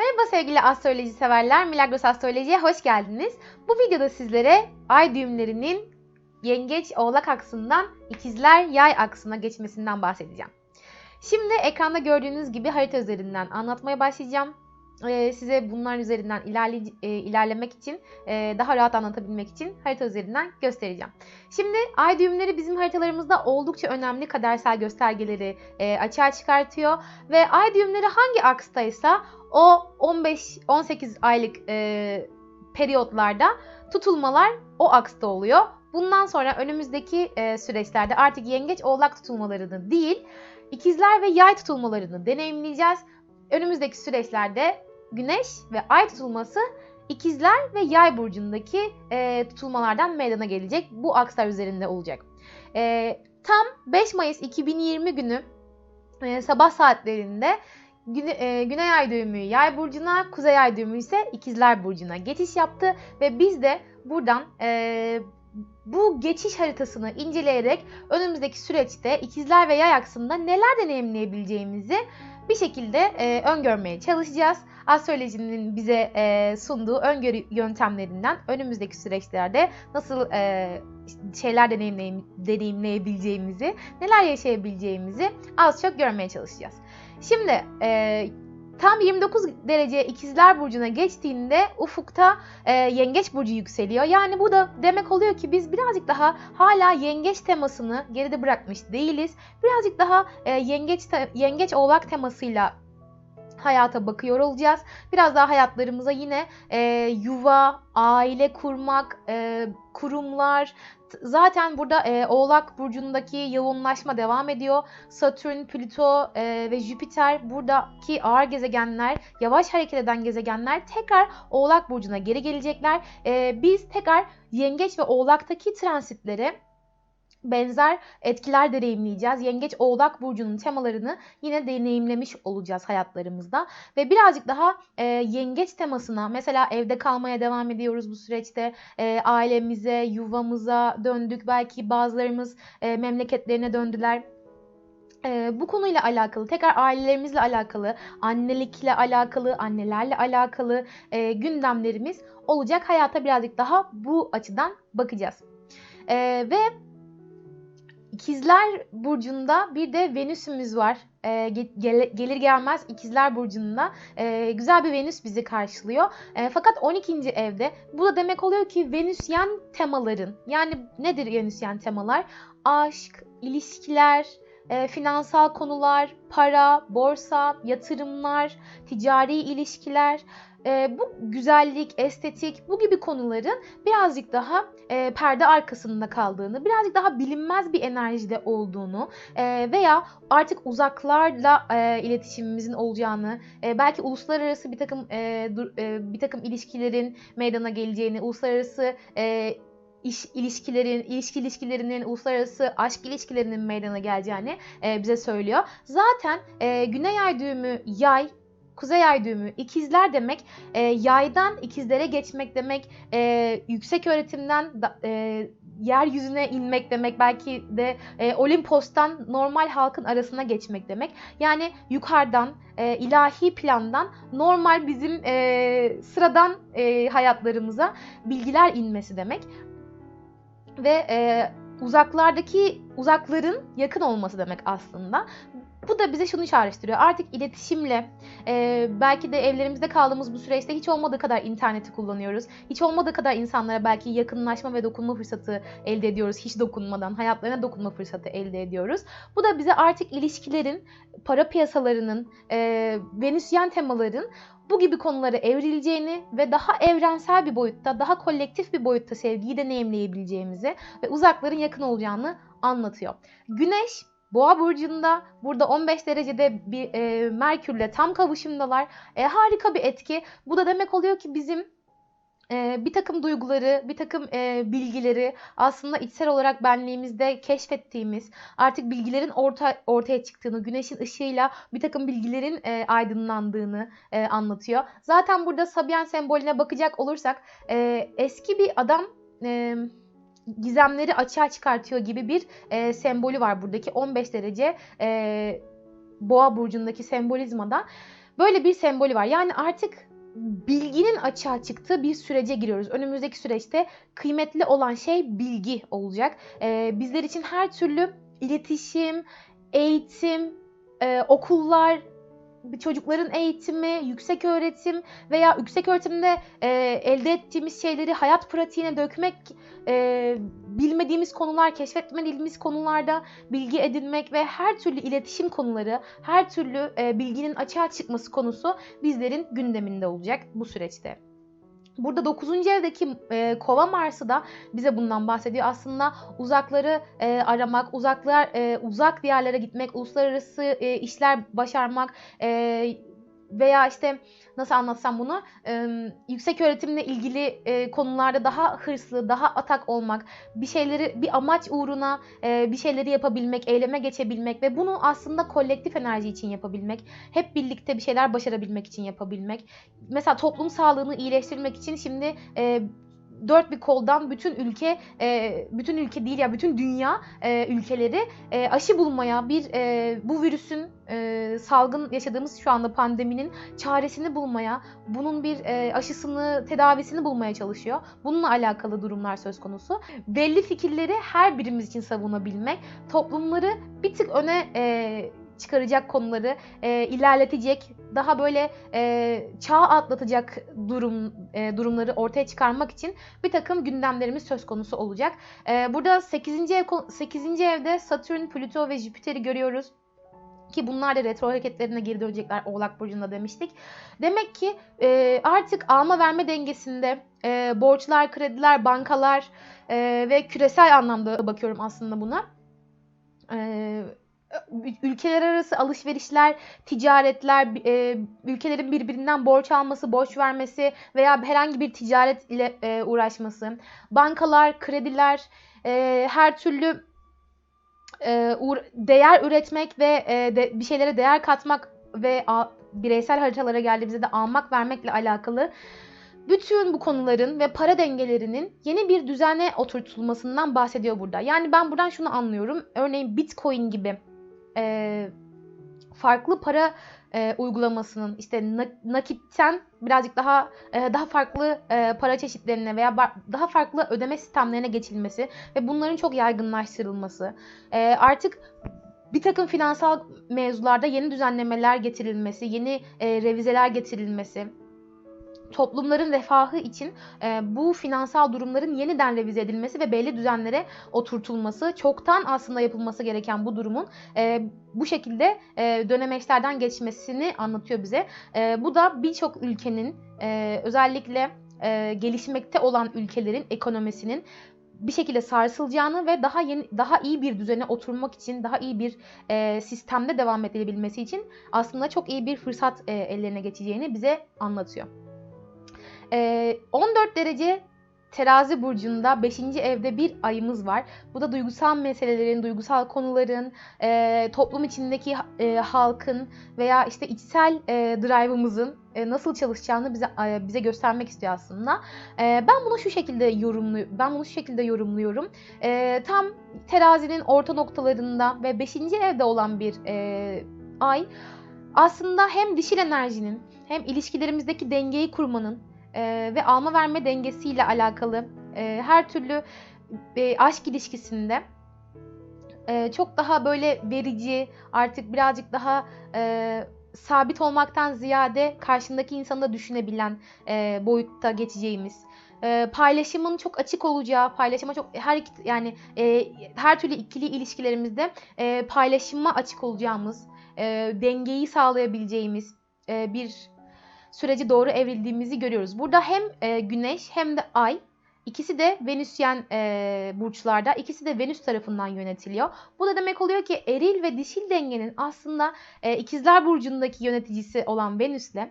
Merhaba sevgili astroloji severler, Milagros Astroloji'ye hoş geldiniz. Bu videoda sizlere ay düğümlerinin yengeç oğlak aksından ikizler yay aksına geçmesinden bahsedeceğim. Şimdi ekranda gördüğünüz gibi harita üzerinden anlatmaya başlayacağım. Ee, size bunların üzerinden ilerle, e, ilerlemek için, e, daha rahat anlatabilmek için harita üzerinden göstereceğim. Şimdi ay düğümleri bizim haritalarımızda oldukça önemli kadersel göstergeleri e, açığa çıkartıyor. Ve ay düğümleri hangi akstaysa o 15-18 aylık e, periyotlarda tutulmalar o aksta oluyor. Bundan sonra önümüzdeki e, süreçlerde artık yengeç oğlak tutulmalarını değil, ikizler ve yay tutulmalarını deneyimleyeceğiz. Önümüzdeki süreçlerde güneş ve ay tutulması ikizler ve yay burcundaki e, tutulmalardan meydana gelecek. Bu akslar üzerinde olacak. E, tam 5 Mayıs 2020 günü e, sabah saatlerinde Güne, e, Güney Ay düğümü Yay burcuna, Kuzey Ay düğümü ise İkizler burcuna geçiş yaptı ve biz de buradan e, bu geçiş haritasını inceleyerek önümüzdeki süreçte İkizler ve Yay aksında neler deneyimleyebileceğimizi bir şekilde e, öngörmeye çalışacağız. Astrolojinin bize e, sunduğu öngörü yöntemlerinden önümüzdeki süreçlerde nasıl e, şeyler deneyimley- deneyimleyebileceğimizi, neler yaşayabileceğimizi az çok görmeye çalışacağız. Şimdi e, tam 29 derece ikizler burcuna geçtiğinde ufukta e, yengeç burcu yükseliyor. Yani bu da demek oluyor ki biz birazcık daha hala yengeç temasını geride bırakmış değiliz. Birazcık daha e, yengeç yengeç oğlak temasıyla hayata bakıyor olacağız. Biraz daha hayatlarımıza yine e, yuva, aile kurmak, e, kurumlar, zaten burada e, Oğlak burcundaki yoğunlaşma devam ediyor. Satürn, Plüto e, ve Jüpiter buradaki ağır gezegenler, yavaş hareket eden gezegenler tekrar Oğlak burcuna geri gelecekler. E, biz tekrar Yengeç ve Oğlak'taki transitlere benzer etkiler deneyimleyeceğiz. Yengeç Oğlak burcunun temalarını yine deneyimlemiş olacağız hayatlarımızda ve birazcık daha e, yengeç temasına mesela evde kalmaya devam ediyoruz bu süreçte. E, ailemize, yuvamıza döndük. Belki bazılarımız e, memleketlerine döndüler. E, bu konuyla alakalı, tekrar ailelerimizle alakalı, annelikle alakalı, annelerle alakalı e, gündemlerimiz olacak. Hayata birazcık daha bu açıdan bakacağız. E, ve İkizler Burcu'nda bir de Venüs'ümüz var. Gele- gelir gelmez İkizler Burcu'nda e, güzel bir Venüs bizi karşılıyor. E, fakat 12. evde bu da demek oluyor ki Venüsyen temaların yani nedir Venüsyen temalar? Aşk, ilişkiler, e, finansal konular, para, borsa, yatırımlar, ticari ilişkiler, e, bu güzellik, estetik bu gibi konuların birazcık daha e, perde arkasında kaldığını, birazcık daha bilinmez bir enerjide olduğunu e, veya artık uzaklarla e, iletişimimizin olacağını, e, belki uluslararası bir takım e, dur- e, bir takım ilişkilerin meydana geleceğini, uluslararası e, iş ilişkilerin, ilişki ilişkilerinin, uluslararası aşk ilişkilerinin meydana geleceğini e, bize söylüyor. Zaten e, Güney Ay düğümü yay, Kuzey Ay düğümü ikizler demek e, yaydan ikizlere geçmek demek, e, yüksek öğretimden da, e, yeryüzüne inmek demek, belki de e, Olimpos'tan normal halkın arasına geçmek demek. Yani yukarıdan, e, ilahi plandan normal bizim e, sıradan e, hayatlarımıza bilgiler inmesi demek. Ve e, uzaklardaki uzakların yakın olması demek aslında. Bu da bize şunu çağrıştırıyor. Artık iletişimle, e, belki de evlerimizde kaldığımız bu süreçte hiç olmadığı kadar interneti kullanıyoruz. Hiç olmadığı kadar insanlara belki yakınlaşma ve dokunma fırsatı elde ediyoruz. Hiç dokunmadan hayatlarına dokunma fırsatı elde ediyoruz. Bu da bize artık ilişkilerin, para piyasalarının, e, Venüsyen temaların bu gibi konulara evrileceğini ve daha evrensel bir boyutta, daha kolektif bir boyutta sevgiyi deneyimleyebileceğimizi ve uzakların yakın olacağını anlatıyor. Güneş Boğa burcunda burada 15 derecede bir e, Merkürle tam kavuşumdalar. E, harika bir etki. Bu da demek oluyor ki bizim e, bir takım duyguları, bir takım e, bilgileri aslında içsel olarak benliğimizde keşfettiğimiz, artık bilgilerin orta, ortaya çıktığını, güneşin ışığıyla bir takım bilgilerin e, aydınlandığını e, anlatıyor. Zaten burada Sabian sembolüne bakacak olursak e, eski bir adam... E, gizemleri açığa çıkartıyor gibi bir e, sembolü var buradaki 15 derece e, boğa burcundaki sembolizmada. böyle bir sembolü var. Yani artık bilginin açığa çıktığı bir sürece giriyoruz. Önümüzdeki süreçte kıymetli olan şey bilgi olacak. Ee, bizler için her türlü iletişim, eğitim, e, okullar, çocukların eğitimi, yüksek öğretim veya yüksek öğretimde e, elde ettiğimiz şeyleri hayat pratiğine dökmek, e, bilmediğimiz konular, keşfetmediğimiz konularda bilgi edinmek ve her türlü iletişim konuları, her türlü e, bilginin açığa çıkması konusu bizlerin gündeminde olacak bu süreçte. Burada 9. evdeki e, Kova Mars'ı da bize bundan bahsediyor. Aslında uzakları e, aramak, uzaklar e, uzak diyarlara gitmek, uluslararası e, işler başarmak e, veya işte nasıl anlatsam bunu e, yüksek öğretimle ilgili e, konularda daha hırslı, daha atak olmak, bir şeyleri bir amaç uğruna e, bir şeyleri yapabilmek, eyleme geçebilmek ve bunu aslında kolektif enerji için yapabilmek, hep birlikte bir şeyler başarabilmek için yapabilmek. Mesela toplum sağlığını iyileştirmek için şimdi e, dört bir koldan bütün ülke e, bütün ülke değil ya bütün dünya e, ülkeleri e, aşı bulmaya bir e, bu virüsün e, salgın yaşadığımız şu anda pandeminin çaresini bulmaya bunun bir e, aşısını tedavisini bulmaya çalışıyor. Bununla alakalı durumlar söz konusu. Belli fikirleri her birimiz için savunabilmek toplumları bir tık öne e, çıkaracak konuları e, ilerletecek, daha böyle e, çağ atlatacak durum e, durumları ortaya çıkarmak için bir takım gündemlerimiz söz konusu olacak. E, burada 8. ev 8. evde Satürn, Plüto ve Jüpiter'i görüyoruz ki bunlar da retro hareketlerine geri dönecekler Oğlak Burcu'nda demiştik. Demek ki e, artık alma verme dengesinde e, borçlar, krediler, bankalar e, ve küresel anlamda bakıyorum aslında buna. E, ülkeler arası alışverişler, ticaretler, e, ülkelerin birbirinden borç alması, borç vermesi veya herhangi bir ticaret ile e, uğraşması, bankalar, krediler, e, her türlü e, değer üretmek ve e, de, bir şeylere değer katmak ve a, bireysel haritalara geldiğimizde de almak vermekle alakalı bütün bu konuların ve para dengelerinin yeni bir düzene oturtulmasından bahsediyor burada. Yani ben buradan şunu anlıyorum. Örneğin Bitcoin gibi e, farklı para e, uygulamasının işte nakitten birazcık daha e, daha farklı e, para çeşitlerine veya daha farklı ödeme sistemlerine geçilmesi ve bunların çok yaygınlaştırılması. E, artık bir takım finansal mevzularda yeni düzenlemeler getirilmesi, yeni e, revizeler getirilmesi toplumların refahı için e, bu finansal durumların yeniden revize edilmesi ve belli düzenlere oturtulması çoktan aslında yapılması gereken bu durumun e, bu şekilde e, dönemeçlerden geçmesini anlatıyor bize. E, bu da birçok ülkenin e, özellikle e, gelişmekte olan ülkelerin ekonomisinin bir şekilde sarsılacağını ve daha yeni, daha iyi bir düzene oturmak için, daha iyi bir e, sistemde devam edilebilmesi için aslında çok iyi bir fırsat e, ellerine geçeceğini bize anlatıyor. E, 14 derece Terazi burcunda 5. evde bir ayımız var. Bu da duygusal meselelerin, duygusal konuların, e, toplum içindeki e, halkın veya işte içsel e, drive'ımızın e, nasıl çalışacağını bize e, bize göstermek istiyor aslında. E, ben bunu şu şekilde yorumlu ben bunu şu şekilde yorumluyorum. E, tam terazinin orta noktalarında ve 5. evde olan bir e, ay aslında hem dişil enerjinin hem ilişkilerimizdeki dengeyi kurmanın e, ve alma verme dengesiyle alakalı e, her türlü e, aşk ilişkisinde e, çok daha böyle verici artık birazcık daha e, sabit olmaktan ziyade karşındaki insanı da düşünebilen e, boyutta geçeceğimiz. E, paylaşımın çok açık olacağı, paylaşıma çok her yani e, her türlü ikili ilişkilerimizde e, paylaşıma açık olacağımız, e, dengeyi sağlayabileceğimiz e, bir süreci doğru evrildiğimizi görüyoruz. Burada hem e, Güneş hem de Ay ikisi de Venüsyen e, burçlarda, ikisi de Venüs tarafından yönetiliyor. Bu da demek oluyor ki eril ve dişil dengenin aslında e, ikizler burcundaki yöneticisi olan Venüs'le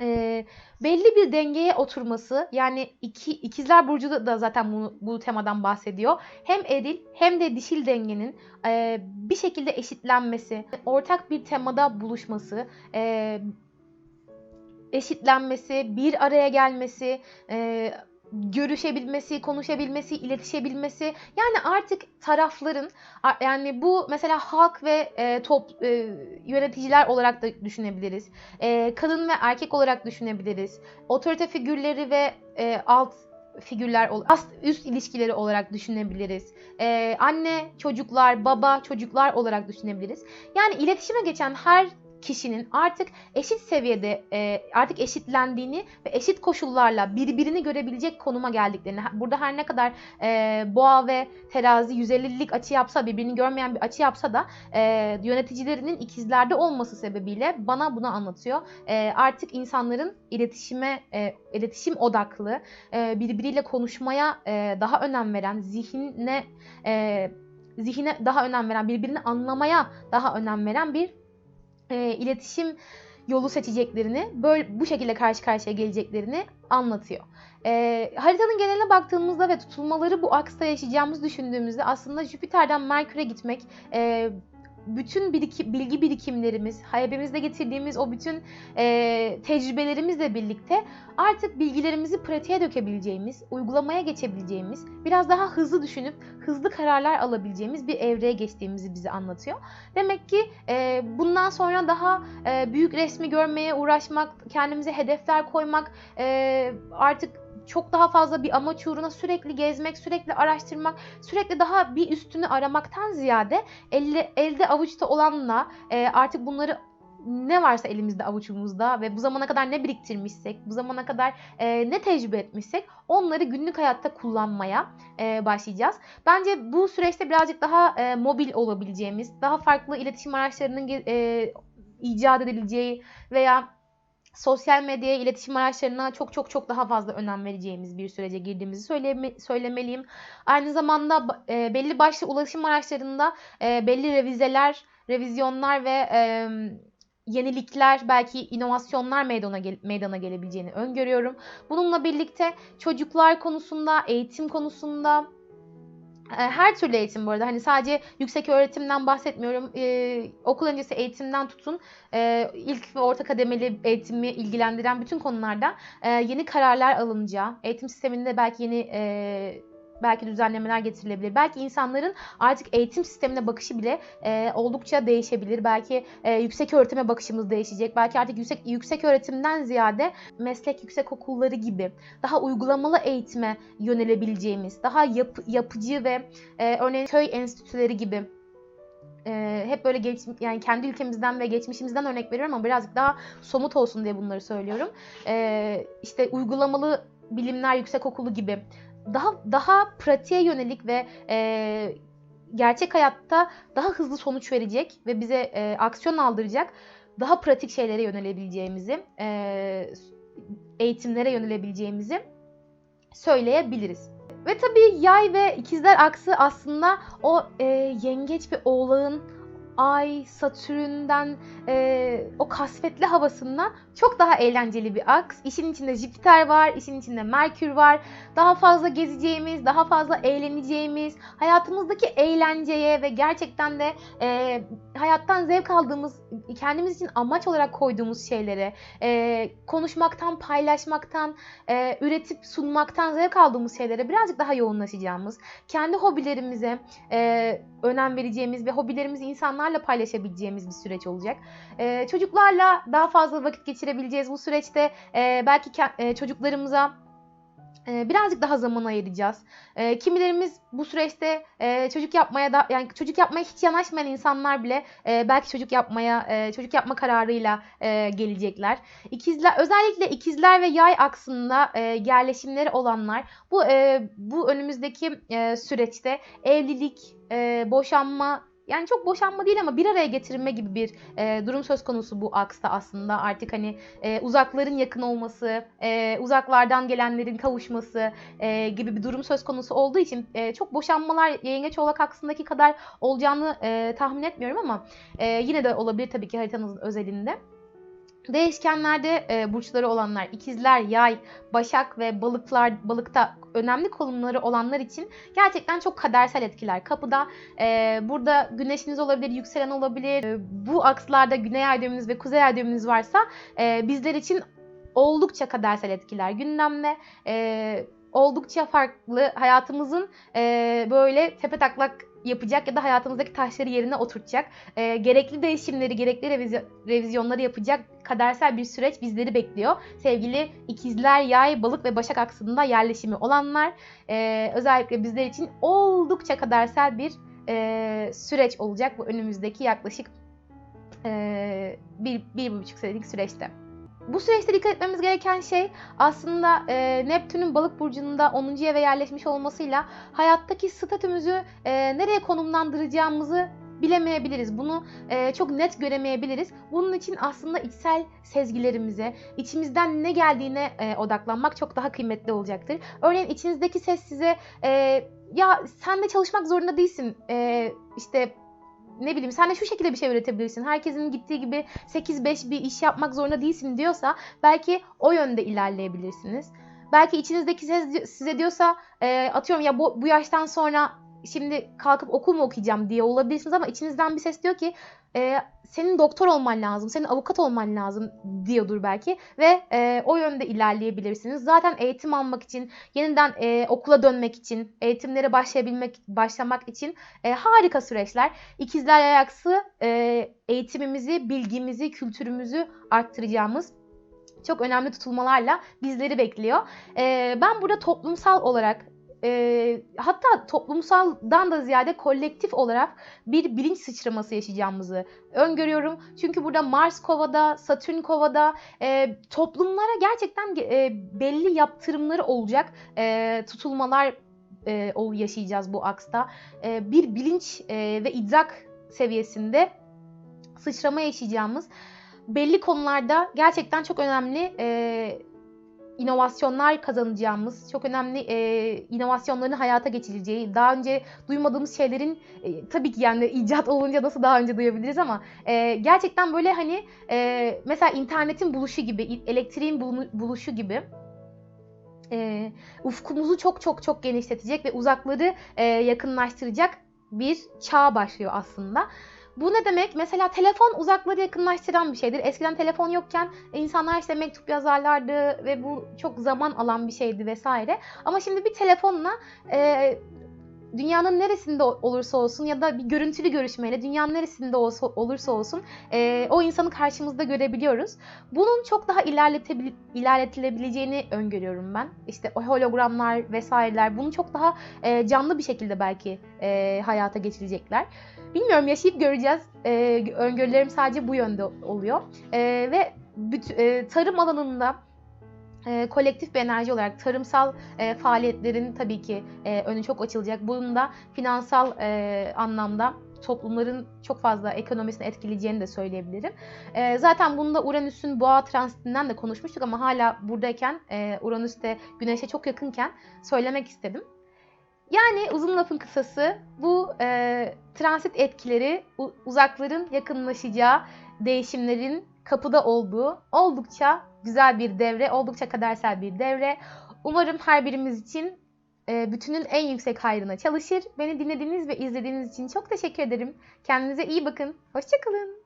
e, belli bir dengeye oturması yani iki, ikizler burcu da zaten bu, bu temadan bahsediyor. Hem eril hem de dişil dengenin e, bir şekilde eşitlenmesi, ortak bir temada buluşması, e, eşitlenmesi, bir araya gelmesi, e, görüşebilmesi, konuşabilmesi, iletişebilmesi. Yani artık tarafların yani bu mesela halk ve e, top e, yöneticiler olarak da düşünebiliriz. E, kadın ve erkek olarak düşünebiliriz. Otorite figürleri ve e, alt figürler, ast üst ilişkileri olarak düşünebiliriz. E, anne, çocuklar, baba, çocuklar olarak düşünebiliriz. Yani iletişime geçen her kişinin artık eşit seviyede e, artık eşitlendiğini ve eşit koşullarla birbirini görebilecek konuma geldiklerini. Burada her ne kadar e, boğa ve terazi 150'lik açı yapsa, birbirini görmeyen bir açı yapsa da e, yöneticilerinin ikizlerde olması sebebiyle bana bunu anlatıyor. Artık insanların iletişime, iletişim odaklı, e, birbiriyle konuşmaya daha önem veren, zihine e, zihine daha önem veren, birbirini anlamaya daha önem veren bir e, iletişim yolu seçeceklerini, böyle bu şekilde karşı karşıya geleceklerini anlatıyor. E, haritanın geneline baktığımızda ve tutulmaları bu aksta yaşayacağımızı düşündüğümüzde aslında Jüpiter'den Merkür'e gitmek, e, bütün biriki- bilgi birikimlerimiz, hayabimizde getirdiğimiz o bütün e, tecrübelerimizle birlikte artık bilgilerimizi pratiğe dökebileceğimiz, uygulamaya geçebileceğimiz, biraz daha hızlı düşünüp hızlı kararlar alabileceğimiz bir evreye geçtiğimizi bize anlatıyor. Demek ki e, bundan sonra daha e, büyük resmi görmeye uğraşmak, kendimize hedefler koymak, e, artık çok daha fazla bir amaç uğruna sürekli gezmek, sürekli araştırmak, sürekli daha bir üstünü aramaktan ziyade elle, elde avuçta olanla e, artık bunları ne varsa elimizde avucumuzda ve bu zamana kadar ne biriktirmişsek, bu zamana kadar e, ne tecrübe etmişsek onları günlük hayatta kullanmaya e, başlayacağız. Bence bu süreçte birazcık daha e, mobil olabileceğimiz, daha farklı iletişim araçlarının e, icat edileceği veya sosyal medyaya, iletişim araçlarına çok çok çok daha fazla önem vereceğimiz bir sürece girdiğimizi söyleme, söylemeliyim. Aynı zamanda e, belli başlı ulaşım araçlarında e, belli revizeler, revizyonlar ve e, yenilikler, belki inovasyonlar meydana, meydana gelebileceğini öngörüyorum. Bununla birlikte çocuklar konusunda, eğitim konusunda, her türlü eğitim bu arada. Hani sadece yüksek öğretimden bahsetmiyorum. Ee, okul öncesi eğitimden tutun e, ilk ve orta kademeli eğitimi ilgilendiren bütün konularda e, yeni kararlar alınacağı eğitim sisteminde belki yeni e, belki düzenlemeler getirilebilir. Belki insanların artık eğitim sistemine bakışı bile e, oldukça değişebilir. Belki e, yüksek öğretime bakışımız değişecek. Belki artık yüksek yüksek öğretimden ziyade meslek yüksek okulları gibi daha uygulamalı eğitime yönelebileceğimiz, daha yap- yapıcı ve e, örneğin köy enstitüleri gibi e, hep böyle geç, yani kendi ülkemizden ve geçmişimizden örnek veriyorum ama birazcık daha somut olsun diye bunları söylüyorum. E, işte uygulamalı bilimler yüksek okulu gibi daha daha pratiğe yönelik ve e, gerçek hayatta daha hızlı sonuç verecek ve bize e, aksiyon aldıracak daha pratik şeylere yönelebileceğimizi, e, eğitimlere yönelebileceğimizi söyleyebiliriz. Ve tabii yay ve ikizler aksı aslında o e, yengeç ve oğlağın Ay, Satürn'den e, o kasvetli havasından çok daha eğlenceli bir aks. İşin içinde Jüpiter var, işin içinde Merkür var. Daha fazla gezeceğimiz, daha fazla eğleneceğimiz, hayatımızdaki eğlenceye ve gerçekten de e, hayattan zevk aldığımız, kendimiz için amaç olarak koyduğumuz şeylere, e, konuşmaktan, paylaşmaktan, e, üretip sunmaktan zevk aldığımız şeylere birazcık daha yoğunlaşacağımız, kendi hobilerimize e, önem vereceğimiz ve hobilerimizi insanlarla paylaşabileceğimiz bir süreç olacak. E, çocuklarla daha fazla vakit geçirebileceğiz bu süreçte. E, belki e, çocuklarımıza birazcık daha zaman ayıracağız. E, kimilerimiz bu süreçte e, çocuk yapmaya da yani çocuk yapmaya hiç yanaşmayan insanlar bile e, belki çocuk yapmaya e, çocuk yapma kararıyla gelecekler. İkizler özellikle ikizler ve yay aksında yerleşimleri olanlar bu bu önümüzdeki süreçte evlilik, boşanma yani çok boşanma değil ama bir araya getirme gibi bir e, durum söz konusu bu aksta aslında artık hani e, uzakların yakın olması, e, uzaklardan gelenlerin kavuşması e, gibi bir durum söz konusu olduğu için e, çok boşanmalar yengeç oğlak aksındaki kadar olacağını e, tahmin etmiyorum ama e, yine de olabilir tabii ki haritanızın özelinde. Değişkenlerde e, burçları olanlar, ikizler, yay, başak ve balıklar, balıkta önemli konumları olanlar için gerçekten çok kadersel etkiler. Kapıda e, burada güneşiniz olabilir, yükselen olabilir. E, bu akslarda güney ay düğümünüz ve kuzey ay düğümünüz varsa e, bizler için oldukça kadersel etkiler gündemde. E, oldukça farklı. Hayatımızın e, böyle tepe taklak yapacak ya da hayatımızdaki taşları yerine oturtacak. E, gerekli değişimleri, gerekli revizy- revizyonları yapacak kadersel bir süreç bizleri bekliyor. Sevgili ikizler, yay, balık ve başak aksında yerleşimi olanlar e, özellikle bizler için oldukça kadersel bir e, süreç olacak bu önümüzdeki yaklaşık e, bir, bir buçuk senelik süreçte. Bu süreçte dikkat etmemiz gereken şey aslında e, Neptün'ün balık burcunda 10. eve yerleşmiş olmasıyla hayattaki statümüzü e, nereye konumlandıracağımızı bilemeyebiliriz. Bunu e, çok net göremeyebiliriz. Bunun için aslında içsel sezgilerimize, içimizden ne geldiğine e, odaklanmak çok daha kıymetli olacaktır. Örneğin içinizdeki ses size e, ya sen de çalışmak zorunda değilsin. E, işte ne bileyim sen de şu şekilde bir şey üretebilirsin. Herkesin gittiği gibi 8-5 bir iş yapmak zorunda değilsin diyorsa belki o yönde ilerleyebilirsiniz. Belki içinizdeki ses size diyorsa e, atıyorum ya bu, bu yaştan sonra şimdi kalkıp okul mu okuyacağım diye olabilirsiniz ama içinizden bir ses diyor ki e, senin doktor olman lazım, senin avukat olman lazım diyordur belki ve e, o yönde ilerleyebilirsiniz. Zaten eğitim almak için, yeniden e, okula dönmek için, eğitimlere başlayabilmek, başlamak için e, harika süreçler. İkizler Ayaksı e, eğitimimizi, bilgimizi, kültürümüzü arttıracağımız çok önemli tutulmalarla bizleri bekliyor. E, ben burada toplumsal olarak e, hatta toplumsaldan da ziyade kolektif olarak bir bilinç sıçraması yaşayacağımızı öngörüyorum. Çünkü burada Mars kovada, Satürn kovada e, toplumlara gerçekten e, belli yaptırımları olacak e, tutulmalar e, yaşayacağız bu aksta. E, bir bilinç e, ve idrak seviyesinde sıçrama yaşayacağımız belli konularda gerçekten çok önemli e, inovasyonlar kazanacağımız, çok önemli e, inovasyonların hayata geçireceği, daha önce duymadığımız şeylerin e, tabii ki yani icat olunca nasıl daha önce duyabiliriz ama e, gerçekten böyle hani e, mesela internetin buluşu gibi, elektriğin buluşu gibi e, ufkumuzu çok çok çok genişletecek ve uzakları e, yakınlaştıracak bir çağ başlıyor aslında. Bu ne demek? Mesela telefon uzakları yakınlaştıran bir şeydir. Eskiden telefon yokken insanlar işte mektup yazarlardı ve bu çok zaman alan bir şeydi vesaire. Ama şimdi bir telefonla e, dünyanın neresinde olursa olsun ya da bir görüntülü görüşmeyle dünyanın neresinde olsa, olursa olsun e, o insanı karşımızda görebiliyoruz. Bunun çok daha ilerletilebileceğini öngörüyorum ben. İşte hologramlar vesaireler bunu çok daha e, canlı bir şekilde belki e, hayata geçirecekler. Bilmiyorum yaşayıp göreceğiz. E, öngörülerim sadece bu yönde oluyor. E, ve büt, e, tarım alanında e, kolektif bir enerji olarak tarımsal e, faaliyetlerin tabii ki e, önü çok açılacak. Bunun da finansal e, anlamda toplumların çok fazla ekonomisini etkileyeceğini de söyleyebilirim. E, zaten bunda Uranüs'ün boğa transitinden de konuşmuştuk ama hala buradayken e, Uranüs de Güneş'e çok yakınken söylemek istedim. Yani uzun lafın kısası bu e, transit etkileri uzakların yakınlaşacağı değişimlerin kapıda olduğu oldukça güzel bir devre, oldukça kadersel bir devre. Umarım her birimiz için e, bütünün en yüksek hayrına çalışır. Beni dinlediğiniz ve izlediğiniz için çok teşekkür ederim. Kendinize iyi bakın. Hoşçakalın.